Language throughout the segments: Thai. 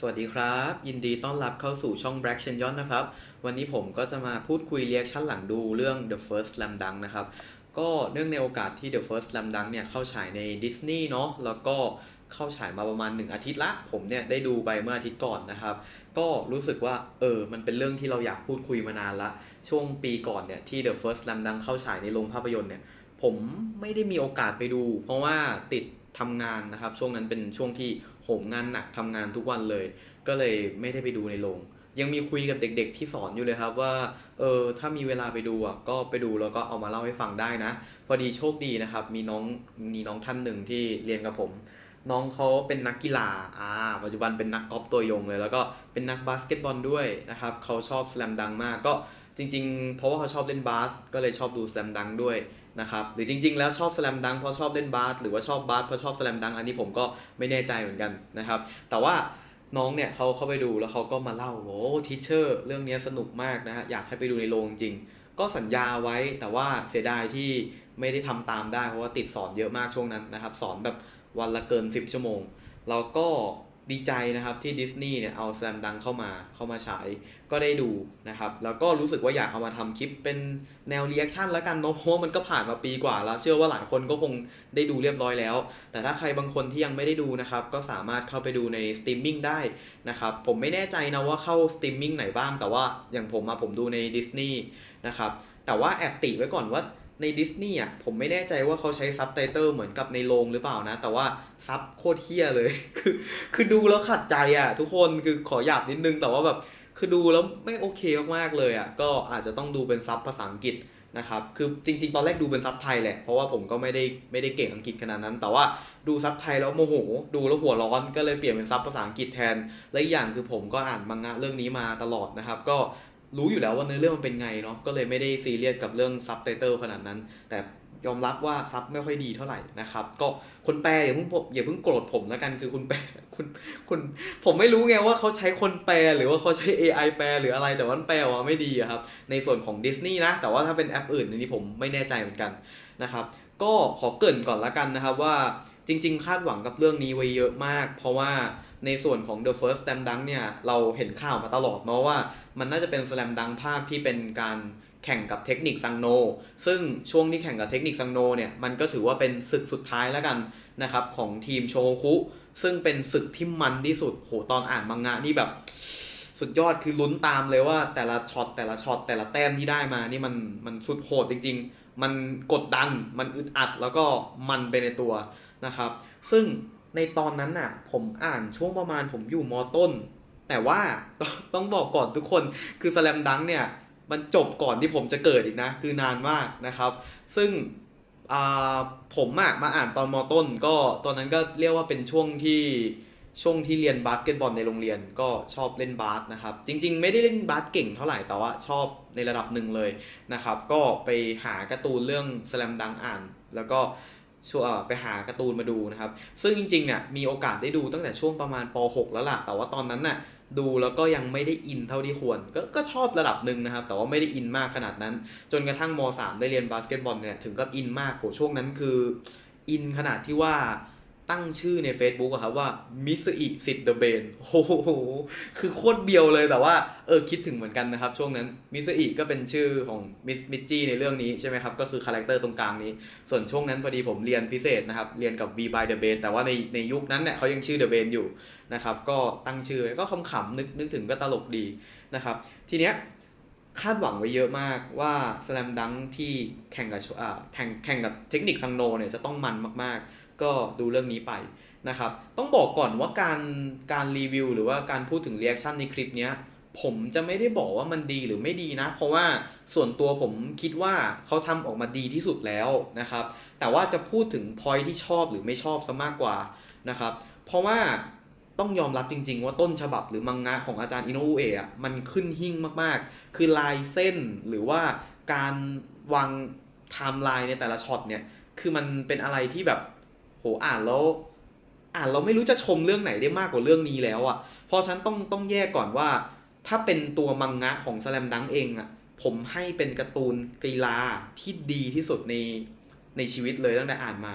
สวัสดีครับ ยินดีต้อนรับเข้าสู่ช่อง Black c h a n y o n นะครับ วันนี้ผมก็จะมาพูดคุยเรียกชั่นหลังดูเรื่อง The First Slam Dunk นะครับ ก็เนื่องในโอกาสที่ The First Slam Dunk เนี่ยเข้าฉายในดิสนีย์เนาะแล้วก็เข้าฉายมาประมาณ 1 อาทิตย์ละ ผมเนี่ยได้ดูไปเมื่ออาทิตย์ก่อนนะครับ ก็รู้สึกว่าเออมันเป็นเรื่องที่เราอยากพูดคุยมานานละ ช่วงปีก่อนเนี่ยที่ The First Slam Dunk เข้าฉายในโรงภาพยนตร์เนี่ยผมไม่ได้มีโอกาสไปดู เพราะว่าติด ทำงานนะครับ ช่วงนั้นเป็นช่วงที่โหมงานหนักทำงานทุกวันเลย ก็เลยไม่ได้ไปดูในโรงยังมีคุยกับเด็ก ๆ ที่สอนอยู่เลยครับว่าเออถ้ามีเวลาไปดูอะก็ไปดูแล้วก็เอามาเล่าให้ฟังได้นะ พอดีโชคดีนะครับ มีน้องมีน้องท่านหนึ่งที่เรียนกับผม น้องเขาเป็นนักกีฬาอ่าปัจจุบันเป็นนักกอล์ฟตัวยงเลย แล้วก็เป็นนักบาสเกตบอลด้วยนะครับเขาชอบสแลมดังมากก็จริง ๆ เพราะว่าเขาชอบเล่นบาสก็เลยชอบดูสแลมดังด้วย นะครับหรือจริง ๆ แล้วชอบสแลมดังเพราะชอบเล่นบาสหรือว่าชอบบาสเพราะชอบสแลมดังอันนี้ผมก็ไม่แน่ใจเหมือนกันนะครับแต่ว่าน้องเนี่ยเขาเข้าไปดูแล้วเขาก็มาเล่าโอ้ทิเชอร์เรื่องนี้สนุกมากนะฮะอยากให้ไปดูในโรงจริง ก็สัญญาไว้แต่ว่าเสียดายที่ไม่ได้ทำตามได้เพราะว่าติดสอนเยอะมากช่วงนั้นนะครับ สอนแบบวันละเกิน 10 ชั่วโมง แล้วก็ ดีใจนะครับที่ดิสนีย์เนี่ยเอาแซมดังเข้ามาเข้ามาฉายก็ได้ดูนะครับ แล้วก็รู้สึกว่าอยากเอามาทำคลิปเป็นแนวเรีแอคชั่นแล้วกันเนาะเพราะว่ามันก็ผ่านมาปีกว่าแล้วเชื่อว่าหลายคนก็คงได้ดูเรียบร้อยแล้ว แต่ถ้าใครบางคนที่ยังไม่ได้ดูนะครับ ก็สามารถเข้าไปดูในสตรีมมิ่งได้นะครับ ผมไม่แน่ใจนะว่าเข้าสตรีมมิ่งไหนบ้าง แต่ว่าอย่างผมมาผมดูในดิสนีย์นะครับแต่ว่าแอบติไว้ก่อนว่า ในดิสนีย์อะผมไม่แน่ใจว่าเขาใช้ซับไตเติลเหมือนกับในโรงหรือเปล่านะ แต่ว่าซับโคตรเฮี้ยเลย คือคือดูแล้วขัดใจอะ ทุกคนคือขอหยาบนิดนึงแต่ว่าแบบคือดูแล้วไม่โอเคมากๆเลยอะก็อาจจะต้องดูเป็นซับภาษาอังกฤษนะครับคือจริง ๆ ตอนแรกดูเป็นซับไทยแหละเพราะว่าผมก็ไม่ได้ไม่ได้เก่งอังกฤษขนาดนั้น แต่ว่าดูซับไทยแล้วโมโห ดูแล้วหัวร้อนก็เลยเปลี่ยนเป็นซับภาษาอังกฤษแทน และอีกอย่างคือผมก็อ่านมังงะเรื่องนี้มาตลอดนะครับ ก็ รู้อยู่แล้วว่าเนื้อเรื่องมันเป็นไงเนาะก็เลยไม่ได้ซีเรียสกับเรื่องซับไตเติลขนาดนั้น แต่ยอมรับว่าซับไม่ค่อยดีเท่าไหร่นะครับ ก็คนแปลอย่าเพิ่งอย่าเพิ่งโกรธผมแล้วกันคือคุณแปลคุณคุณผมไม่รู้ไงว่าเขาใช้คนแปลหรือว่าเขาใช้ AI แปลหรืออะไรแต่ว่ามันแปลออกมาไม่ดีครับ ในส่วนของดิสนีย์นะ แต่ว่าถ้าเป็นแอปอื่นนนี้ผมไม่แน่ใจเหมือนกันนะครับ ก็ขอเกริ่นก่อนละกันนะครับว่าจริง ๆ คาดหวังกับเรื่องนี้ไว้เยอะมาก เพราะว่า ในส่วนของ The First Slam Dunk เนี่ยเราเห็นข่าวมาตลอดเนาะว่า มันน่าจะเป็น Slam Dunk ภาคที่เป็นการแข่งกับเทคนิคซังโน ซึ่งช่วงที่แข่งกับเทคนิคซังโนเนี่ยมันก็ถือว่าเป็นศึกสุดท้ายแล้วกันนะครับของทีมโชคุ ซึ่งเป็นศึกที่มันที่สุดโหตอนอ่านมังงะนี่แบบ สุดยอดคือลุ้นตามเลยว่าแต่ละช็อตแต่ละช็อตแต่ละแต้มที่ได้มานี่มันมันสุดโหดจริง ๆ มันกดดันมันอึดอัดแล้วก็มันไปในตัวนะครับ ซึ่ง ในตอนนั้นน่ะ ผมอ่านช่วงประมาณผมอยู่มต้น แต่ว่าต้องต้องบอกก่อนทุกคนคือสแลมดังเนี่ย มันจบก่อนที่ผมจะเกิดอีกนะ คือนานมากนะครับ ซึ่งผมอะมาอ่านตอนมต้น ก็ตอนนั้นก็เรียกว่าเป็นช่วงที่ช่วงที่เรียนบาสเกตบอลในโรงเรียนก็ชอบเล่นบาสนะครับ จริงๆ ไม่ได้เล่นบาสเก่งเท่าไหร่แต่ว่าชอบในระดับหนึ่งเลยนะครับ ก็ไปหาการ์ตูนเรื่องสแลมดังอ่าน แล้วก็ ไปหาการ์ตูนมาดูนะครับ ซึ่งจริงๆเนี่ยมีโอกาสได้ดูตั้งแต่ช่วงประมาณป .6 แล้วล่ะ แต่ว่าตอนนั้นน่ะดูแล้วก็ยังไม่ได้อินเท่าที่ควร ก็ก็ชอบระดับหนึ่งนะครับ แต่ว่าไม่ได้อินมากขนาดนั้น จนกระทั่งม .3 ได้เรียนบาสเกตบอลเนี่ยถึงกับอินมากโหช่วงนั้นคืออินขนาดที่ว่า ตั้งชื่อใน Facebook อะครับว่ามิสอิสิทเดเบนโอ้โห คือโคตรเบียวเลยแต่ว่า เออคิดถึงเหมือนกันนะครับ ช่วงนั้นมิสอิก็เป็นชื่อของมิสมิจี้ในเรื่องนี้ใช่ไหมครับ ก็คือคาแรคเตอร์ตรงกลางนี้ ส่วนช่วงนั้นพอดีผมเรียนพิเศษนะครับ เรียนกับ V by the b a n แต่ว่าในในยุคนั้นเนี่ยเขายังชื่อ The b a n อยู่นะครับ ก็ตั้งชื่อก็ขำๆนึกนึกถึงก็ตลกดีนะครับ ทีเนี้ยคาดหวังไว้เยอะมากว่าสแลมดังที่แข่งกับแข่งแข่งกับเทคนิคซังโนเนี่ยจะต้องมันมากๆ ก็ดูเรื่องนี้ไปนะครับ ต้องบอกก่อนว่าการการรีวิวหรือว่าการพูดถึงเรีแอคชั่นในคลิปเนี้ยผมจะไม่ได้บอกว่ามันดีหรือไม่ดีนะ เพราะว่าส่วนตัวผมคิดว่าเขาทำออกมาดีที่สุดแล้วนะครับ แต่ว่าจะพูดถึงพอยที่ชอบหรือไม่ชอบซะมากกว่านะครับ เพราะว่าต้องยอมรับจริง ๆ ว่าต้นฉบับหรือมังงะของอาจารย์อินโนอุเอะมันขึ้นหิ่งมากๆ คือลายเส้นหรือว่าการวางไทม์ไลน์ในแต่ละช็อตเนี่ย คือมันเป็นอะไรที่แบบ อ่านแล้วอ่านเราไม่รู้จะชมเรื่องไหนได้มากกว่าเรื่องนี้แล้วอะ่ะ เพราะฉันต้องต้องแยกก่อนว่า ถ้าเป็นตัวมังงะของสแลมดังเองอะ่ะ ผมให้เป็นการ์ตูนกีฬาที่ดีที่สุดในในชีวิตเลยตั้งแต่อ่านมา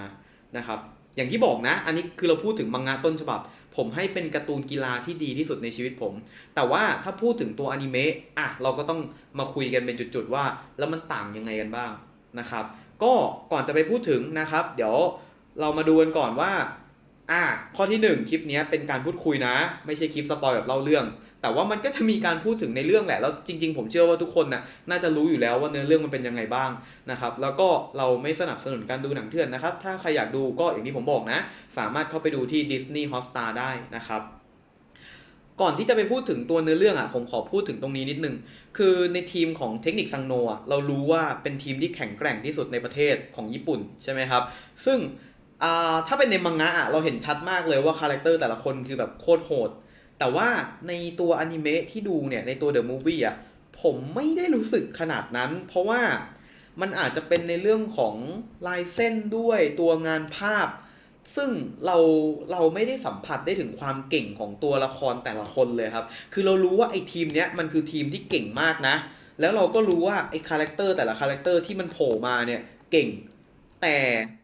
นะครับ อย่างที่บอกนะ อันนี้คือเราพูดถึงมังงะต้นฉบับ ผมให้เป็นการ์ตูนกีฬาที่ดีที่สุดในชีวิตผม แต่ว่าถ้าพูดถึงตัวอนิเมะอะเราก็ต้องมาคุยกันเป็นจุดๆว่า แล้วมันต่างยังไงกันบ้างนะครับ ก็ก่อนจะไปพูดถึงนะครับ เดี๋ยว เรามาดูกันก่อนว่า อะข้อที่หนึ่งคลิปนี้เป็นการพูดคุยนะ ไม่ใช่คลิปสปอยแบบเล่าเรื่อง แต่ว่ามันก็จะมีการพูดถึงในเรื่องแหละ แล้วจริง ๆ ผมเชื่อว่าทุกคนน่ะน่าจะรู้อยู่แล้วว่าเนื้อเรื่องมันเป็นยังไงบ้างนะครับ แล้วก็เราไม่สนับสนุนการดูหนังเถื่อนนะครับ ถ้าใครอยากดูก็อย่างที่ผมบอกนะ สามารถเข้าไปดูที่ Disney Hotstar ได้นะครับก่อนที่จะไปพูดถึงตัวเนื้อเรื่องอะผมขอพูดถึงตรงนี้นิดนึง คือในทีมของเทคนิคซังโนะเรารู้ว่าเป็นทีมที่แข็งแกร่งที่สุดในประเทศของญี่ปุ่นใช่ไหมครับ ซึ่ง อ่าถ้าเป็นในมังงะอะเราเห็นชัดมากเลยว่าคาแรคเตอร์แต่ละคนคือแบบโคตรโหด แต่ว่าในตัวอนิเมะที่ดูเนี่ยในตัวเดอะมูฟวี่อะผมไม่ได้รู้สึกขนาดนั้น เพราะว่ามันอาจจะเป็นในเรื่องของลายเส้นด้วยตัวงานภาพ ซึ่งเราเราไม่ได้สัมผัสได้ถึงความเก่งของตัวละครแต่ละคนเลยครับ คือเรารู้ว่าไอ้ทีมเนี้ยมันคือทีมที่เก่งมากนะ แล้วเราก็รู้ว่าไอ้คาแรคเตอร์แต่ละคาแรคเตอร์ที่มันโผล่มาเนี่ยเก่ง แต่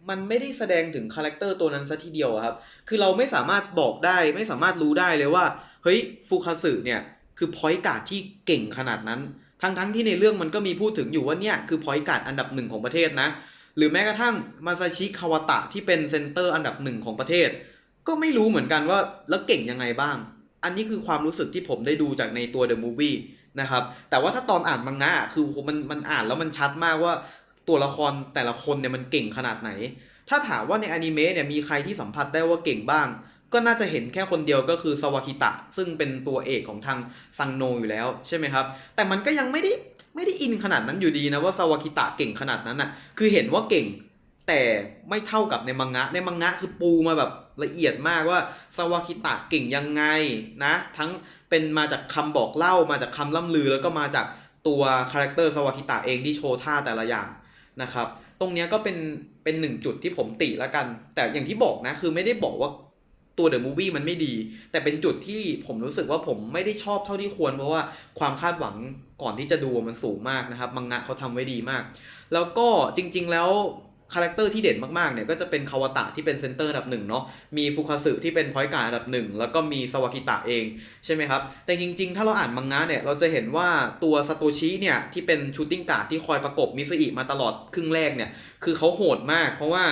มันไม่ได้แสดงถึงคาแรคเตอร์ตัวนั้นซะทีเดียวครับ คือเราไม่สามารถบอกได้ไม่สามารถรู้ได้เลยว่า เฮ้ยฟูคาสึเนี่ยคือพอยต์การ์ดที่เก่งขนาดนั้น ทั้งทั้งที่ในเรื่องมันก็มีพูดถึงอยู่ว่าเนี่ยคือพอยต์การ์ดอันดับหนึ่งของประเทศนะ หรือแม้กระทั่งมาซาชิคาวตะที่เป็นเซนเตอร์อันดับหนึ่งของประเทศ ก็ไม่รู้เหมือนกันว่าแล้วเก่งยังไงบ้าง อันนี้คือความรู้สึกที่ผมได้ดูจากในตัว The Movie นะครับ แต่ว่าถ้าตอนอ่านมังงะคือมันมันอ่านแล้วมันชัดมากว่า ตัวละครแต่ละคนเนี่ยมันเก่งขนาดไหน ถ้าถามว่าในอนิเมะเนี่ยมีใครที่สัมผัสได้ว่าเก่งบ้าง ก็น่าจะเห็นแค่คนเดียวก็คือสวากิตะ ซึ่งเป็นตัวเอกของทางซังโนอยู่แล้วใช่ไหมครับ แต่มันก็ยังไม่ได้ไม่ได้อินขนาดนั้นอยู่ดีนะว่าสวากิตะเก่งขนาดนั้นอะ คือเห็นว่าเก่งแต่ไม่เท่ากับในมังงะ ในมังงะคือปูมาแบบละเอียดมากว่าสวากิตะเก่งยังไงนะ ทั้งเป็นมาจากคำบอกเล่ามาจากคำล่ำลือแล้วก็มาจากตัวคาแรคเตอร์สวากิตะเองที่โชว์ท่าแต่ละอย่าง นะครับ ตรงนี้ก็เป็นเป็นหนึ่งจุดที่ผมติแล้วกัน แต่อย่างที่บอกนะคือไม่ได้บอกว่าตัวเดอะมูฟวี่มันไม่ดี แต่เป็นจุดที่ผมรู้สึกว่าผมไม่ได้ชอบเท่าที่ควร เพราะว่าความคาดหวังก่อนที่จะดูมันสูงมากนะครับ มังงะเขาทำไว้ดีมาก แล้วก็จริง ๆ แล้ว คาแรคเตอร์ที่เด่นมากๆเนี่ยก็จะเป็นคาวาตะที่เป็นเซนเตอร์อันดับหนึ่งเนาะมีฟุคาสึที่เป็นพอยต์การ์ดอันดับหนึ่งแล้วก็มีสวากิตะเองใช่ไหมครับแต่จริงๆ ถ้าเราอ่านมังงะเนี่ยเราจะเห็นว่าตัวซาโตชิเนี่ยที่เป็นชูตติ้งการ์ดที่คอยประกบมิสอิมาตลอดครึ่งแรกเนี่ยคือเขาโหดมาก เพราะว่า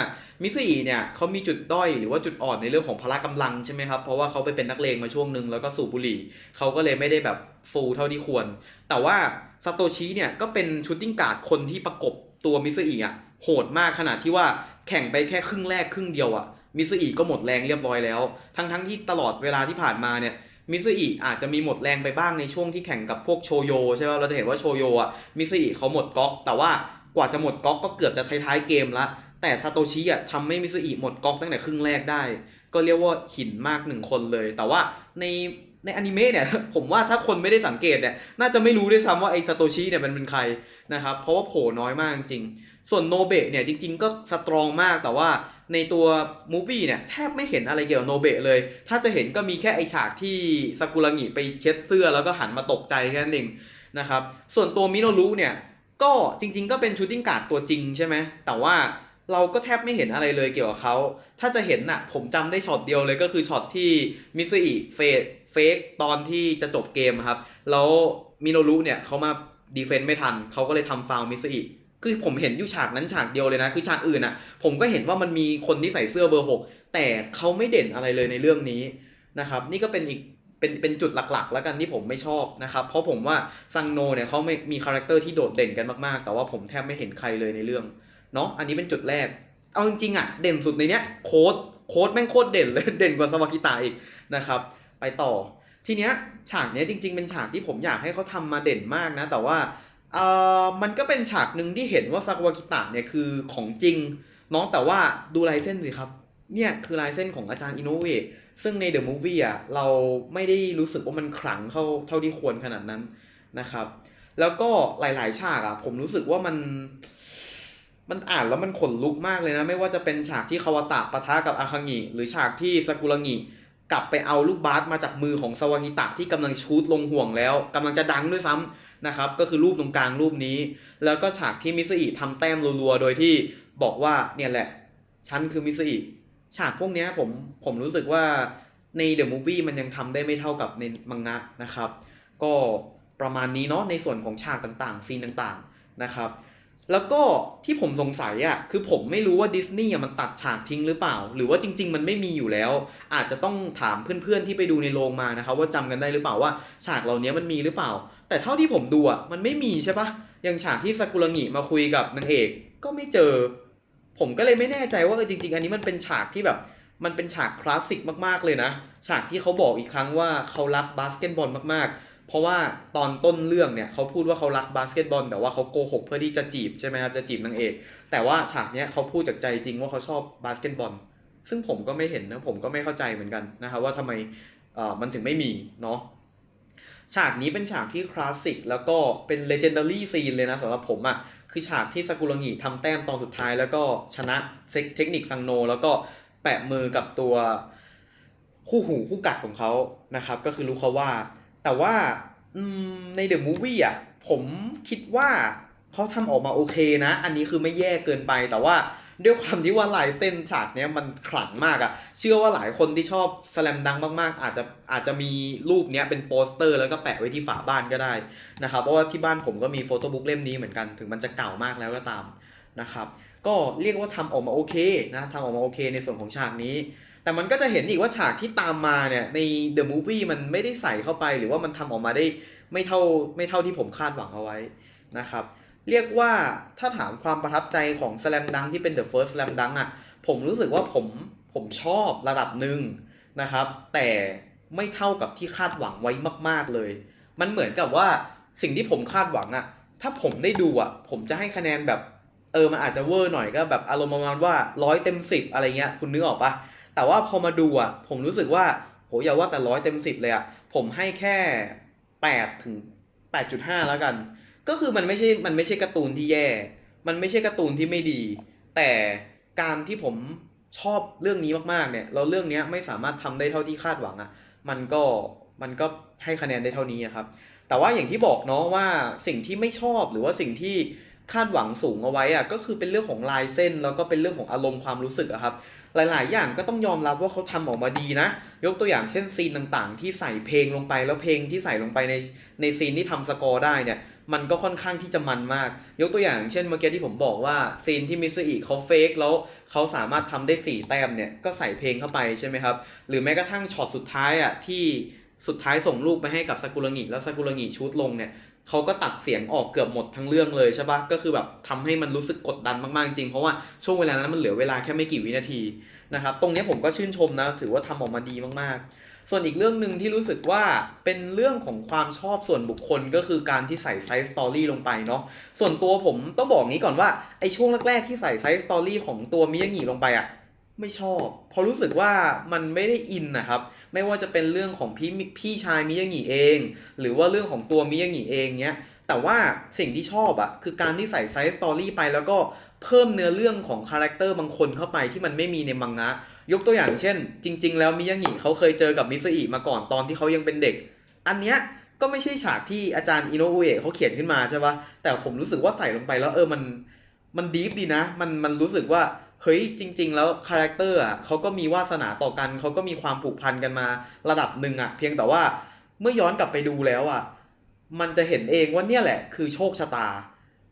มิสอิเนี่ยเขามีจุดด้อยหรือว่าจุดอ่อนในเรื่องของพละกำลังใช่ไหมครับเพราะว่าเขาไปเป็นนักเลงมาช่วงหนึ่งแล้วก็สูบบุหรี่เขาก็เลยไม่ได้แบบฟูลเท่าที่ควร แต่ว่าซาโตชิเนี่ยก็เป็นชูตติ้งการ์ดคนที่ประกบตัวมิสอิอะ โหดมากขนาดที่ว่าแข่งไปแค่ครึ่งแรกครึ่งเดียวอะมิสอิก็หมดแรงเรียบร้อยแล้ว ทั้งๆที่ตลอดเวลาที่ผ่านมาเนี่ยมิซึอิอาจจะมีหมดแรงไปบ้างในช่วงที่แข่งกับพวกโชโยใช่ไหมเราจะเห็นว่าโชโยอะมิซึอิเขาหมดก๊อก แต่ว่ากว่าจะหมดก๊อกก็เกือบจะท้ายๆเกมละแต่ซาโตชิอะทำให้มิซึอิหมดก๊อกตั้งแต่ครึ่งแรกได้ ก็เรียกว่าหินมากหนึ่งคนเลย แต่ว่าในในอนิเมะเนี่ยผมว่าถ้าคนไม่ได้สังเกตเนี่ยน่าจะไม่รู้ด้วยซ้ำว่าไอ้ซาโตชิเนี่ยมันเป็นใครนะครับเพราะว่าโผล่น้อยมากจริง ส่วนโนเบะเนี่ยจริงๆก็สตรองมากแต่ว่าในตัวมูฟวี่เนี่ยแทบไม่เห็นอะไรเกี่ยวกับโนเบะเลย ถ้าจะเห็นก็มีแค่ไอฉากที่ซากุระงิไปเช็ดเสื้อแล้วก็หันมาตกใจแค่นั้นเองนะครับ ส่วนตัวมิโนรุเนี่ยก็จริง ๆ ก็เป็นชูตติ้งการ์ดตัวจริงใช่ไหม แต่ว่าเราก็แทบไม่เห็นอะไรเลยเกี่ยวกับเขา ถ้าจะเห็นน่ะผมจำได้ช็อตเดียวเลยก็คือช็อตที่มิซึอิเฟกเฟกตอนที่จะจบเกมครับ แล้วมิโนรุเนี่ยเขามาดีเฟนต์ไม่ทัน เขาก็เลยทำฟาวมิซึอิ คือผมเห็นอยู่ฉากนั้นฉากเดียวเลยนะ คือฉากอื่นอะ ผมก็เห็นว่ามันมีคนที่ใส่เสื้อเบอร์หกแต่เขาไม่เด่นอะไรเลยในเรื่องนี้นะครับ นี่ก็เป็นอีกเป็นเป็นจุดหลักๆ แล้วกันที่ผมไม่ชอบนะครับ เพราะผมว่าซังโนเนี่ยเขาไม่มีคาแรคเตอร์ที่โดดเด่นกันมากๆ แต่ว่าผมแทบไม่เห็นใครเลยในเรื่องเนาะอันนี้เป็นจุดแรก เอาจริงๆอะเด่นสุดในเนี้ยโค้ดโค้ดแม่งโคตรเด่นเลยเด่นกว่าสวากิตาอีกนะครับ ไปต่อทีเนี้ยฉากเนี้ยจริง ๆ เป็นฉากที่ผมอยากให้เขาทำมาเด่นมากนะ แต่ว่า เอ่อมันก็เป็นฉากหนึ่งที่เห็นว่าซากาวากิตะเนี่ยคือของจริง น้องแต่ว่าดูลายเส้นสิครับ เนี่ยคือลายเส้นของอาจารย์อินโนเวทซึ่งในเดอะมูฟวี่อะเราไม่ได้รู้สึกว่ามันขลังเท่าเท่าที่ควรขนาดนั้นนะครับ แล้วก็หลายๆ ฉากอะผมรู้สึกว่ามัน มันอ่านแล้วมันขนลุกมากเลยนะ ไม่ว่าจะเป็นฉากที่คาวาตะปะทะกับอาคังิหรือฉากที่ซากุระงิกลับไปเอาลูกบาสมาจากมือของสวาฮิตะที่กำลังชูตลงห่วงแล้วกำลังจะดังด้วยซ้ำ นะครับก็คือรูปตรงกลางรูปนี้ แล้วก็ฉากที่มิสอิทำแต้มรัวๆ โดยที่บอกว่าเนี่ยแหละฉันคือมิสอิฉากพวกนี้ผมผมรู้สึกว่าในเดอะมูฟวี่มันยังทำได้ไม่เท่ากับในมังงะนะครับ ก็ประมาณนี้เนาะในส่วนของฉากต่างๆ ซีนต่างๆนะครับ แล้วก็ที่ผมสงสัยอะคือผมไม่รู้ว่าดิสนีย์อะมันตัดฉากทิ้งหรือเปล่า หรือว่าจริง ๆ มันไม่มีอยู่แล้ว อาจจะต้องถามเพื่อนๆที่ไปดูในโรงมานะครับว่าจำกันได้หรือเปล่าว่าฉากเหล่านี้มันมีหรือเปล่า แต่เท่าที่ผมดูอะมันไม่มีใช่ปะอย่างฉากที่ซากุระงิมาคุยกับนางเอกก็ไม่เจอ ผมก็เลยไม่แน่ใจว่าเออจริง ๆ อันนี้มันเป็นฉากที่แบบมันเป็นฉากคลาสสิกมากๆเลยนะ ฉากที่เขาบอกอีกครั้งว่าเขารักบาสเกตบอลมากๆ เพราะว่าตอนต้นเรื่องเนี่ยเขาพูดว่าเขารักบาสเกตบอล แต่ว่าเขาโกหกเพื่อที่จะจีบใช่ไหมครับจะจีบนางเอกแต่ว่าฉากเนี้ยเขาพูดจากใจจริงว่าเขาชอบบาสเกตบอล ซึ่งผมก็ไม่เห็นนะผมก็ไม่เข้าใจเหมือนกันนะครับว่าทำไมเอ่อมันถึงไม่มีเนาะฉากนี้เป็นฉากที่คลาสสิกแล้วก็เป็น legendary scene เลยนะสำหรับผมอะ่ะคือฉากที่ซากุระงิทำแต้มตอนสุดท้าย แล้วก็ชนะเทคนิคซังโน แล้วก็แปะมือกับตัวคู่หูคู่กัดของเขานะครับ ก็คือลูคาว่า แต่ว่าในเดอะมูฟวี่อะ ผมคิดว่าเขาทำออกมาโอเคนะ อันนี้คือไม่แย่เกินไปแต่ว่าด้วยความที่ว่าลายเส้นฉากเนี้ยมันขลังมากอะเชื่อว่าหลายคนที่ชอบสแลมดังมากๆ อาจจะอาจจะมีรูปเนี้ยเป็นโปสเตอร์ แล้วก็แปะไว้ที่ฝาบ้านก็ได้นะครับ เพราะว่าที่บ้านผมก็มีโฟโต้บุ๊กเล่มนี้เหมือนกัน ถึงมันจะเก่ามากแล้วก็ตามนะครับ ก็เรียกว่าทำออกมาโอเคนะทำออกมาโอเคในส่วนของฉากนี้ แต่มันก็จะเห็นอีกว่าฉากที่ตามมาเนี่ย ใน The Movie มันไม่ได้ใส่เข้าไป หรือว่ามันทำออกมาได้ไม่เท่าไม่เท่าที่ผมคาดหวังเอาไว้นะครับ เรียกว่าถ้าถามความประทับใจของ Slam Dunk ที่เป็น The First Slam Dunk อะ ผมรู้สึกว่าผมผมชอบระดับหนึ่งนะครับ แต่ไม่เท่ากับที่คาดหวังไว้มาก ๆเลย มันเหมือนกับว่าสิ่งที่ผมคาดหวังอะถ้าผมได้ดูอะผมจะให้คะแนนแบบ เออมันอาจจะเวอร์หน่อยก็แบบอารมณ์ประมาณว่าร้อยเต็มสิบอะไรเงี้ยคุณนึกออกปะ แต่ว่าพอมาดูอะ ผมรู้สึกว่าโหอย่าว่าแต่ร้อยเต็มสิบเลยอะ ผมให้แค่แปดถึงแปดจุดห้าแล้วกัน ก็คือมันไม่ใช่ มันไม่ใช่การ์ตูนที่แย่ มันไม่ใช่การ์ตูนที่ไม่ดี แต่การที่ผมชอบเรื่องนี้มากๆเนี่ยแล้วเรื่องนี้ไม่สามารถทำได้เท่าที่คาดหวังอะ่ะ มันก็ มันก็ให้คะแนนได้เท่านี้ครับ แต่ว่าอย่างที่บอกเนาะว่าสิ่งที่ไม่ชอบหรือว่าสิ่งที่คาดหวังสูงเอาไว้อะก็คือเป็นเรื่องของลายเส้นแล้วก็เป็นเรื่องของอารมณ์ความรู้สึกอะครับ หลาย ๆ อย่างก็ต้องยอมรับว่าเขาทำออกมาดีนะ ยกตัวอย่างเช่นซีนต่างๆ ที่ใส่เพลงลงไปแล้วเพลงที่ใส่ลงไปในในซีนที่ทำสกอร์ได้เนี่ยมันก็ค่อนข้างที่จะมันมาก ยกตัวอย่างเช่นเมื่อกี้ที่ผมบอกว่าซีนที่มิสอิเขาเฟกแล้วเขาสามารถทำได้ 4 แต้มเนี่ยก็ใส่เพลงเข้าไปใช่ไหมครับ หรือแม้กระทั่งช็อตสุดท้ายอะที่สุดท้ายส่งลูกไปให้กับซากุระงิแล้วซากุระงิชูดลงเนี่ย เขาก็ตัดเสียงออกเกือบหมดทั้งเรื่องเลยใช่ปะก็คือแบบทำให้มันรู้สึกกดดันมากๆจริงเพราะว่าช่วงเวลานั้นมันเหลือเวลาแค่ไม่กี่วินาทีนะครับตรงนี้ผมก็ชื่นชมนะถือว่าทำออกมาดีมากๆ ส่วนอีกเรื่องหนึ่งที่รู้สึกว่าเป็นเรื่องของความชอบส่วนบุคคลก็คือการที่ใส่ไซส์สตอรี่ลงไปเนาะส่วนตัวผมต้องบอกงี้ก่อนว่าไอช่วงแรกๆที่ใส่ไซส์สตอรี่ของตัวมิยางิลงไปอะ ไม่ชอบเพราะรู้สึกว่ามันไม่ได้อินนะครับ ไม่ว่าจะเป็นเรื่องของพี่พี่ชายมิยางิเอง หรือว่าเรื่องของตัวมิยางิเองเนี้ยแต่ว่าสิ่งที่ชอบอะคือการที่ใส่ไซส์สตอรี่ไปแล้วก็เพิ่มเนื้อเรื่องของคาแรคเตอร์บางคนเข้าไปที่มันไม่มีในมังงะ ยกตัวอย่างเช่น จริง ๆ แล้วมิยางิเขาเคยเจอกับมิสอิมาก่อนตอนที่เขายังเป็นเด็ก อันเนี้ยก็ไม่ใช่ฉากที่อาจารย์อิโนอุเอะเขาเขียนขึ้นมาใช่ปะแต่ผมรู้สึกว่าใส่ลงไปแล้วเออมันมันดีฟดีนะ มันมันรู้สึกว่า เฮ้ยจริง ๆ แล้วคาแรคเตอร์อะเขาก็มีวาสนาต่อกันเขาก็มีความผูกพันกันมาระดับหนึ่งอะ เพียงแต่ว่าเมื่อย้อนกลับไปดูแล้วอะมันจะเห็นเองว่าเนี่ยแหละคือโชคชะตา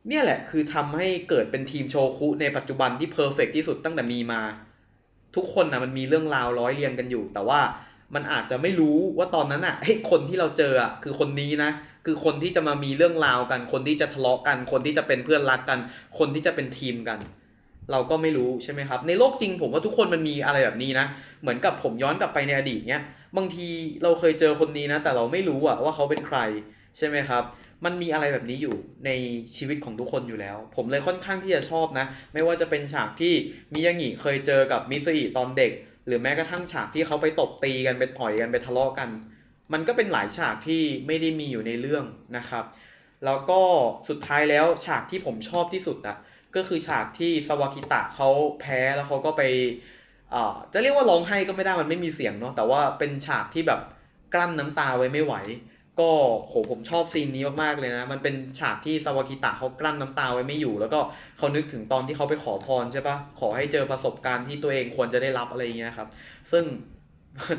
เนี่ยแหละคือทำให้เกิดเป็นทีมโชคุในปัจจุบันที่เพอร์เฟกที่สุดตั้งแต่มีมา ทุกคนนะมันมีเรื่องราวร้อยเรียงกันอยู่ แต่ว่ามันอาจจะไม่รู้ว่าตอนนั้นอะเฮ้ยคนที่เราเจออะคือคนนี้นะคือคนที่จะมามีเรื่องราวกัน คนที่จะทะเลาะกัน คนที่จะเป็นเพื่อนรักกัน คนที่จะเป็นทีมกัน เราก็ไม่รู้ใช่ไหมครับ ในโลกจริงผมว่าทุกคนมันมีอะไรแบบนี้นะ เหมือนกับผมย้อนกลับไปในอดีตเนี้ย บางทีเราเคยเจอคนนี้นะ แต่เราไม่รู้อะว่าเขาเป็นใครใช่ไหมครับ มันมีอะไรแบบนี้อยู่ในชีวิตของทุกคนอยู่แล้ว ผมเลยค่อนข้างที่จะชอบนะ ไม่ว่าจะเป็นฉากที่มิยางิเคยเจอกับมิสอิตอนเด็ก หรือแม้กระทั่งฉากที่เขาไปตบตีกันไปต่อยกันไปทะเลาะกัน มันก็เป็นหลายฉากที่ไม่ได้มีอยู่ในเรื่องนะครับ แล้วก็สุดท้ายแล้วฉากที่ผมชอบที่สุดอะ ก็คือฉากที่สวากิตะเขาแพ้แล้วเขาก็ไปอ่าจะเรียกว่าร้องไห้ก็ไม่ได้มันไม่มีเสียงเนาะแต่ว่าเป็นฉากที่แบบกลั้นน้ำตาไว้ไม่ไหว ก็โหผมชอบซีนนี้มากๆเลยนะ มันเป็นฉากที่สวากิตะเขากลั้นน้ำตาไว้ไม่อยู่ แล้วก็เขานึกถึงตอนที่เขาไปขอพรใช่ปะขอให้เจอประสบการณ์ที่ตัวเองควรจะได้รับอะไรเงี้ยครับ ซึ่ง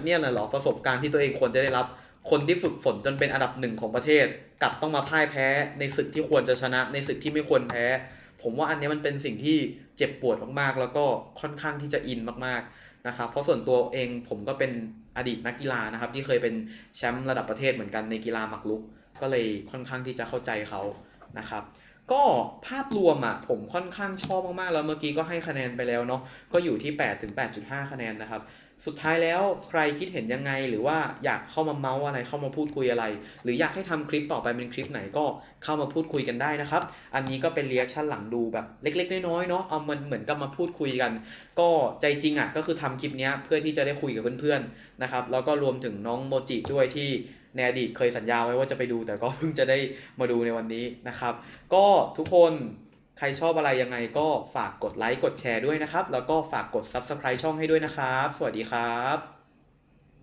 เนี่ยนะหรอประสบการณ์ที่ตัวเองควรจะได้รับ คนที่ฝึกฝนจนเป็นอันดับหนึ่งของประเทศ กลับต้องมาพ่ายแพ้ในศึกที่ควรจะชนะในศึกที่ไม่ควรแพ้ ผมว่าอันนี้มันเป็นสิ่งที่เจ็บปวดมากๆ แล้วก็ค่อนข้างที่จะอินมากๆนะครับเพราะส่วนตัวเองผมก็เป็นอดีตนักกีฬานะครับ ที่เคยเป็นแชมป์ระดับประเทศเหมือนกันในกีฬาหมากรุก ก็เลยค่อนข้างที่จะเข้าใจเขานะครับก็ภาพรวมอะผมค่อนข้างชอบมากๆ แล้วเมื่อกี้ก็ให้คะแนนไปแล้วเนาะก็อยู่ที่8ถึง8.5 คะแนนนะครับ สุดท้ายแล้วใครคิดเห็นยังไง หรือว่าอยากเข้ามาเมาส์อะไรเข้ามาพูดคุยอะไร หรืออยากให้ทำคลิปต่อไปเป็นคลิปไหนก็เข้ามาพูดคุยกันได้นะครับ อันนี้ก็เป็นเรีแอคชั่นหลังดูแบบเล็ก ๆ น้อยๆเนาะเอามันเหมือนกับมาพูดคุยกัน ก็ใจจริงอะก็คือทำคลิปนี้เพื่อที่จะได้คุยกับเพื่อนๆนะครับแล้วก็รวมถึงน้องโมจิด้วยที่ในอดีตเคยสัญญาไว้ว่าจะไปดู แต่ก็เพิ่งจะได้มาดูในวันนี้นะครับ ก็ทุกคน ใครชอบอะไรยังไงก็ฝากกดไลค์กดแชร์ด้วยนะครับ แล้วก็ฝากกด Subscribe ช่องให้ด้วยนะครับ สวัสดีครับ